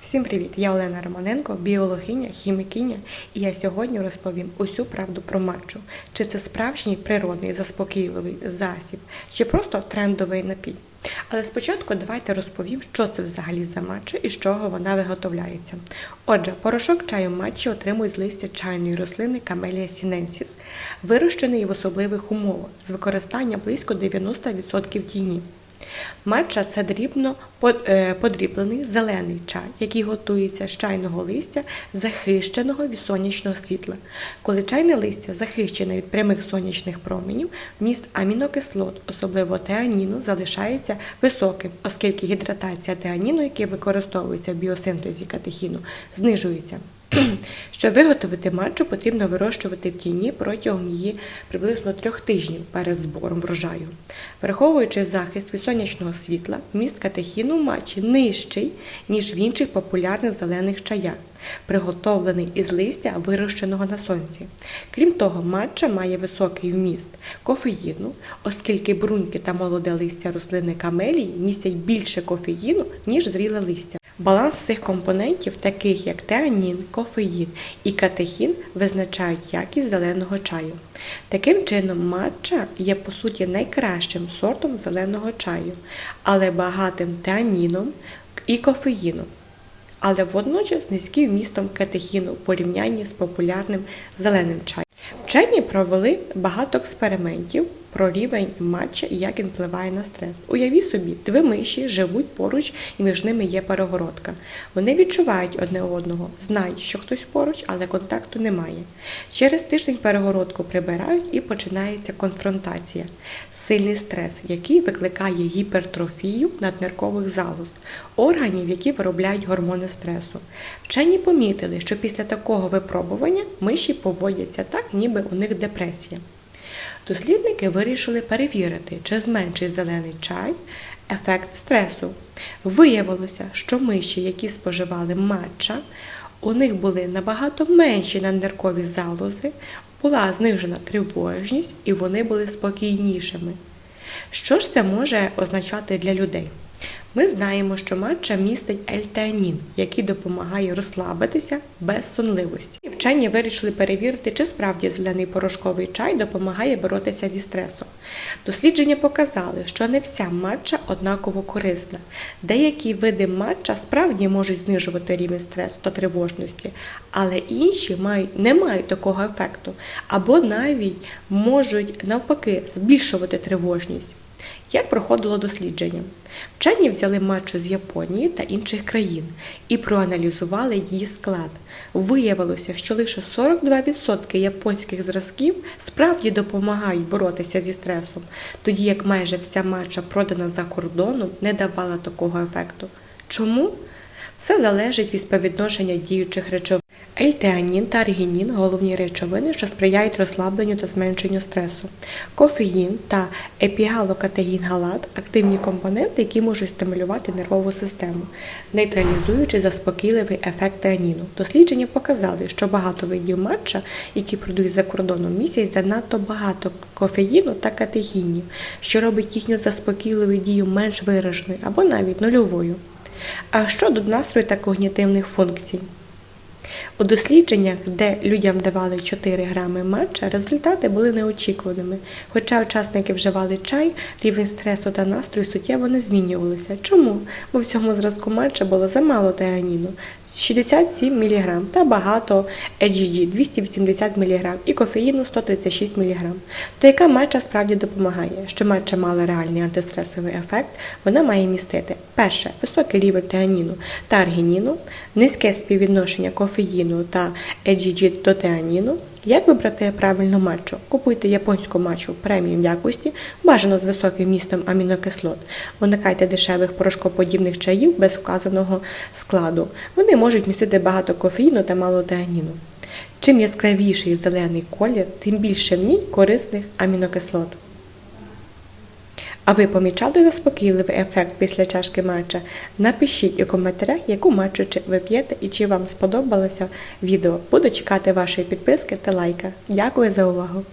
Всім привіт! Я Олена Романенко, біологиня, хімікиня, і я сьогодні розповім усю правду про матчу. Чи це справжній природний заспокійливий засіб, чи просто трендовий напій. Але спочатку давайте розповім, що це взагалі за матча і з чого вона виготовляється. Отже, порошок чаю матчі отримують з листя чайної рослини Camellia sinensis, вирощений в особливих умовах з використанням близько 90% тіні. Матча це дрібно е, подріблений зелений чай, який готується з чайного листя, захищеного від сонячного світла. Коли чайне листя захищене від прямих сонячних променів, вміст амінокислот, особливо теаніну, залишається високим, оскільки гідратація теаніну, який використовується в біосинтезі катехіну, знижується. Щоб виготовити матчу, потрібно вирощувати в тіні протягом її приблизно трьох тижнів перед збором врожаю. Враховуючи захист від сонячного світла, вміст катехіну в матчі нижчий, ніж в інших популярних зелених чаях, приготовлений із листя, вирощеного на сонці. Крім того, матча має високий вміст кофеїну, оскільки бруньки та молоде листя рослини камелії містять більше кофеїну, ніж зріле листя. Баланс цих компонентів, таких як теанін, кофеїн і катехін, визначають якість зеленого чаю. Таким чином, матча є по суті найкращим сортом зеленого чаю, але багатим теаніном і кофеїном, але водночас низьким вмістом катехіну в порівнянні з популярним зеленим чаєм. Вчені провели багато експериментів про рівень матча і як він впливає на стрес. Уявіть собі, дві миші живуть поруч і між ними є перегородка. Вони відчувають одне одного, знають, що хтось поруч, але контакту немає. Через тиждень перегородку прибирають і починається конфронтація. Сильний стрес, який викликає гіпертрофію надниркових залоз, органів, які виробляють гормони стресу. Вчені помітили, що після такого випробування миші поводяться так, ніби у них депресія. Дослідники вирішили перевірити, чи зменшить зелений чай ефект стресу. Виявилося, що миші, які споживали матча, у них були набагато менші надниркові залози, була знижена тривожність і вони були спокійнішими. Що ж це може означати для людей? Ми знаємо, що матча містить ельтеанін, який допомагає розслабитися без сонливості. Вчені вирішили перевірити, чи справді зелений порошковий чай допомагає боротися зі стресом. Дослідження показали, що не вся матча однаково корисна. Деякі види матча справді можуть знижувати рівень стресу та тривожності, але інші мають, не мають такого ефекту або навіть можуть навпаки збільшувати тривожність. Як проходило дослідження? Вчені взяли матчу з Японії та інших країн і проаналізували її склад. Виявилося, що лише 42% японських зразків справді допомагають боротися зі стресом, тоді як майже вся матча, продана за кордоном, не давала такого ефекту. Чому? Все залежить від співвідношення діючих речовин. Ельтеанін та аргінін – головні речовини, що сприяють розслабленню та зменшенню стресу. Кофеїн та епігалокатегінгалат – активні компоненти, які можуть стимулювати нервову систему, нейтралізуючи заспокійливий ефект теаніну. Дослідження показали, що багато видів матча, які продають за кордоном, містять занадто багато кофеїну та катехінів, що робить їхню заспокійливу дію менш вираженою або навіть нульовою. А щодо настрою та когнітивних функцій? У дослідженнях, де людям давали 4 грами матча, результати були неочікуваними. Хоча учасники вживали чай, рівень стресу та настрою суттєво не змінювалися. Чому? Бо в цьому зразку матча було замало теаніну 67 мг та багато EGG 280 мг і кофеїну 136 мг. То яка матча справді допомагає? Що матча мала реальний антистресовий ефект, вона має містити перше високий рівень теаніну та аргініну, низьке співвідношення кофеїну та EGG до теаніну. Як вибрати правильну матчу? Купуйте японську матчу преміум якості, бажано з високим містом амінокислот. Уникайте дешевих порошкоподібних чаїв без вказаного складу. Вони можуть містити багато кофеїну та мало теаніну. Чим яскравіший зелений колір, тим більше в ній корисних амінокислот. А ви помічали заспокійливий ефект після чашки матча? Напишіть у коментарях, яку матчу ви п'єте і чи вам сподобалося відео. Буду чекати вашої підписки та лайка. Дякую за увагу!